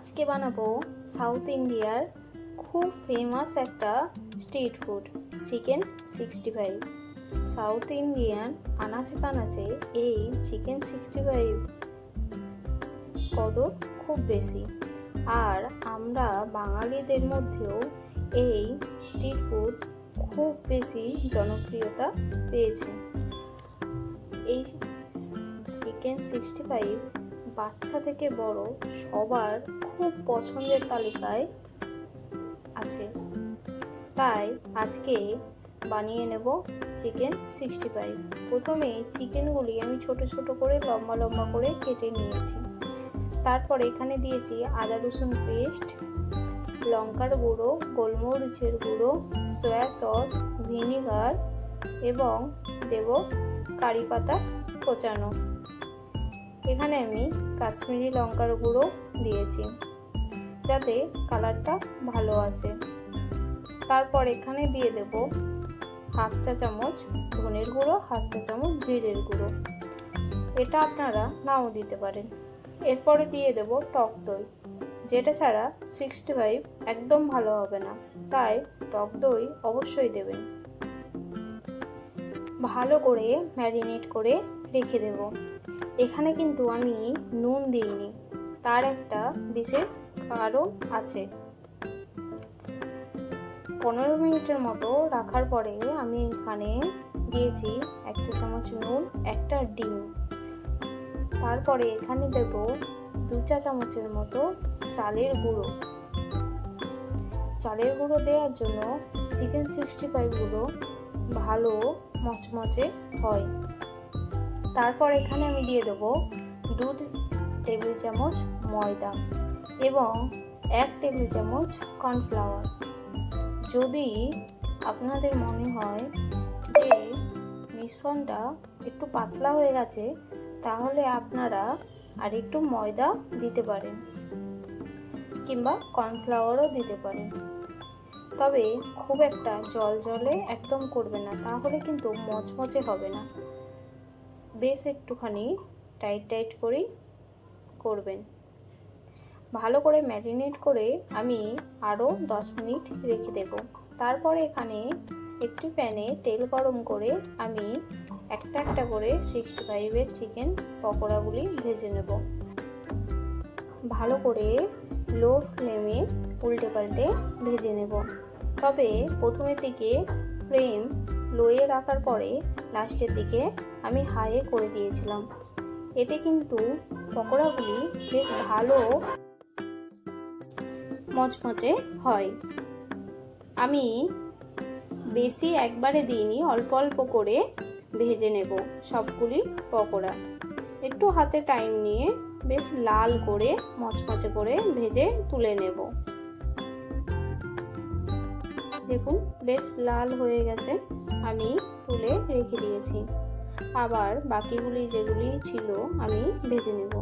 আজকে বানাবো সাউথ ইন্ডিয়ার খুব ফেমাস একটা street food, chicken sixty five south Indian আনাচে কানাচে এই চিকেন সিক্সটি ফাইভ কদর খুব বেশি। আর আমরা বাঙালিদের মধ্যেও এই স্ট্রিট ফুড খুব বেশি জনপ্রিয়তা পেয়েছে। এই চিকেন সিক্সটি ফাইভ বাচ্চা থেকে বড় সবার খুব পছন্দের তালিকায় আছে। তাই আজকে বানিয়ে নেব চিকেন সিক্সটি ফাইভ প্রথমে চিকেনগুলি আমি ছোট ছোট করে, লম্বা লম্বা করে কেটে নিয়েছি। তারপরে এখানে দিয়েছি আদা রসুন পেস্ট, লঙ্কার গুঁড়ো, গোলমরিচের গুঁড়ো, সয়া সস, ভিনিগার এবং দেব কারি পাতা কোচানো। এখানে আমি কাশ্মীরি লঙ্কার গুঁড়ো দিয়েছি, যাতে কালারটা ভালো আসে। তারপর এখানে দিয়ে দেব হাফ চা চামচ ধনের গুঁড়ো, হাফ চা চামচ জিরের গুঁড়ো। এটা আপনারা নাও দিতে পারেন। এরপরে দিয়ে দেব টক দই। যেটা ছাড়া সিক্সটি ফাইভ একদম ভালো হবে না, তাই টক দই অবশ্যই দেবেন। ভালো করে ম্যারিনেট করে রেখে দেব। এখানে কিন্তু আমি নুন দিইনি। তার একটা বিশেষ কারণ আছে। পনেরো মিনিটের মতো রাখার পরে আমি এখানে দিয়েছি এক চা চামচ নুন, একটা ডিম। তারপরে এখানে দেব দু চা চামচের মতো চালের গুঁড়ো। চালের গুঁড়ো দেওয়ার জন্য চিকেন সিক্সটি ফাইভগুলো ভালো মচমচে হয়। তারপর এখানে আমি দিয়ে দেবো দু টেবিল চামচ ময়দা এবং এক টেবিল চামচ কর্নফ্লাওয়ার। যদি আপনাদের মনে হয় যে মিশ্রণটা একটু পাতলা হয়ে গেছে, তাহলে আপনারা আর একটু ময়দা দিতে পারেন কিংবা কর্নফ্লাওয়ারও দিতে পারেন। তবে খুব একটা জল জলে একদম করবে না, তাহলে কিন্তু মচমচে হবে না। বেশ একটুখানি টাইট টাইট করেই করবেন। ভালো করে ম্যারিনেট করে আমি আরও দশ মিনিট রেখে দেব। তারপরে এখানে একটি প্যানে তেল গরম করে আমি একটা একটা করে সিক্সটি ফাইভের চিকেন পকোড়াগুলি ভেজে নেব। ভালো করে লো ফ্লেমে উল্টে পাল্টে ভেজে নেব। তবে প্রথমের দিকে ফ্লেম লোয়ে রাখার পরে লাস্টের দিকে আমি হাইয়ে করে দিয়েছিলাম। এতে কিন্তু পকোড়াগুলি বেশ ভালো মচমচে হয়। আমি বেশি একবারে দিইনি, অল্প অল্প করে ভেজে নেব সবগুলি পকোড়া। একটু হাতে টাইম নিয়ে বেশ লাল করে, মচমচে করে ভেজে তুলে নেব। দেখুন, বেশ লাল হয়ে গেছে। আমি তুলে রেখে দিয়েছি। আবার বাকিগুলি যেগুলি ছিল আমি ভেজে নেব।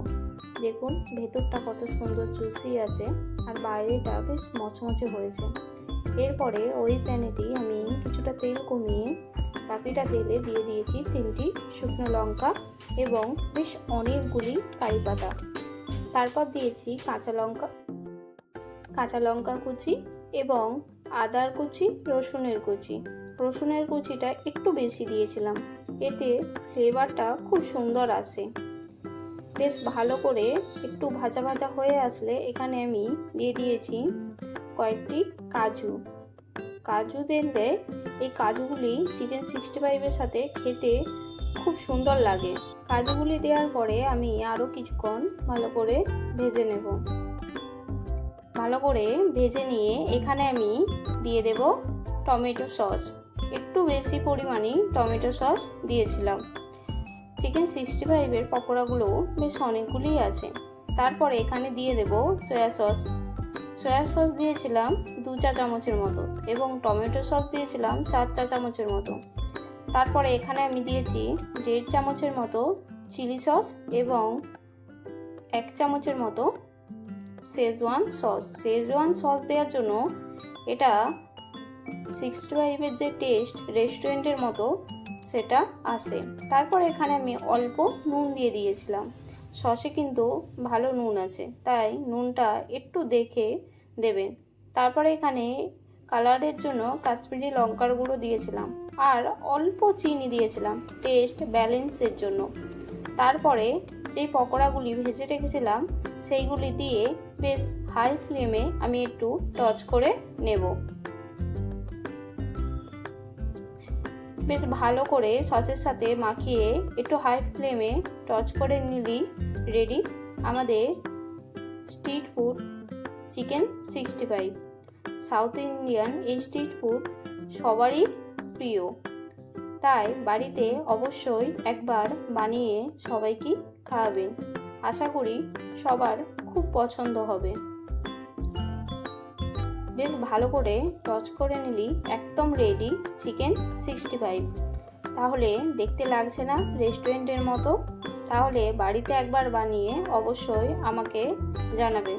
দেখুন, ভেতরটা কত সুন্দর জুসি আছে আর বাইরেটা বেশ মচমচে হয়েছে। এরপরে ওই প্যানেতেই আমি কিছুটা তেল কমিয়ে বাকিটা তেলে দিয়ে দিয়েছি তিনটি শুকনো লঙ্কা এবং বেশ অনেকগুলি কারি পাতা। তারপর দিয়েছি কাঁচা লঙ্কা কাঁচা লঙ্কা কুচি এবং আদার কুচি, রসুনের কুচি। রসুনের কুচিটা একটু বেশি দিয়েছিলাম। এতে ফ্লেভারটা খুব সুন্দর আসে বেশ ভালো করে একটু ভাজা ভাজা হয়ে আসলে এখানে আমি দিয়ে দিয়েছি কয়েকটি কাজু। কাজু দিলে এই কাজুগুলি চিকেন সিক্সটি ফাইভের সাথে খেতে খুব সুন্দর লাগে। কাজুগুলি দেওয়ার পরে আমি আরও কিছুক্ষণ ভালো করে ভেজে নেব। ভালো করে ভেজে নিয়ে এখানে আমি দিয়ে দেব টমেটো সস। একটু বেশি পরিমাণেই টমেটো সস দিয়েছিলাম। চিকেন সিক্সটি ফাইভের পকোড়াগুলো বেশ অনেকগুলি আছে। তারপরে এখানে দিয়ে দেব সয়া সস সয়া সস দিয়েছিলাম দু চা চামচের মতো এবং টমেটো সস দিয়েছিলাম চার চা চামচের মতো। তারপরে এখানে আমি দিয়েছি দেড় চামচের মতো চিলি সস এবং এক চামচের মতো শেজওয়ান সস শেজওয়ান সস দেওয়ার জন্য এটা সিক্সটি ফাইভের যে টেস্ট রেস্টুরেন্টের মতো, সেটা আসে তারপর এখানে আমি অল্প নুন দিয়ে দিয়েছিলাম। সসে কিন্তু ভালো নুন আছে, তাই নুনটা একটু দেখে দেবেন। তারপরে এখানে কালারের জন্য কাশ্মীরি লঙ্কার গুঁড়ো দিয়েছিলাম আর অল্প চিনি দিয়েছিলাম টেস্ট ব্যালেন্সের জন্য। তারপরে যেই পকোড়াগুলি ভেজে রেখেছিলাম, সেইগুলি দিয়ে বেশ হাই ফ্লেমে আমি একটু টচ করে নেব। বেশ ভালো করে সসের সাথে মাখিয়ে একটু হাই ফ্লেমে টচ করে নিলি। রেডি আমাদের street food chicken sixty five south Indian এই স্ট্রিট ফুড সবারই প্রিয়। তাই বাড়িতে অবশ্যই একবার বানিয়ে সবাইকে খাওয়াবেন। আশা করি সবার খুব পছন্দ হবে। বেশ ভালো করে টচ করে নিলি, একদম রেডি চিকেন সিক্সটি ফাইভ তাহলে দেখতে লাগছে না রেস্টুরেন্টের মতো? তাহলে বাড়িতে একবার বানিয়ে অবশ্যই আমাকে জানাবেন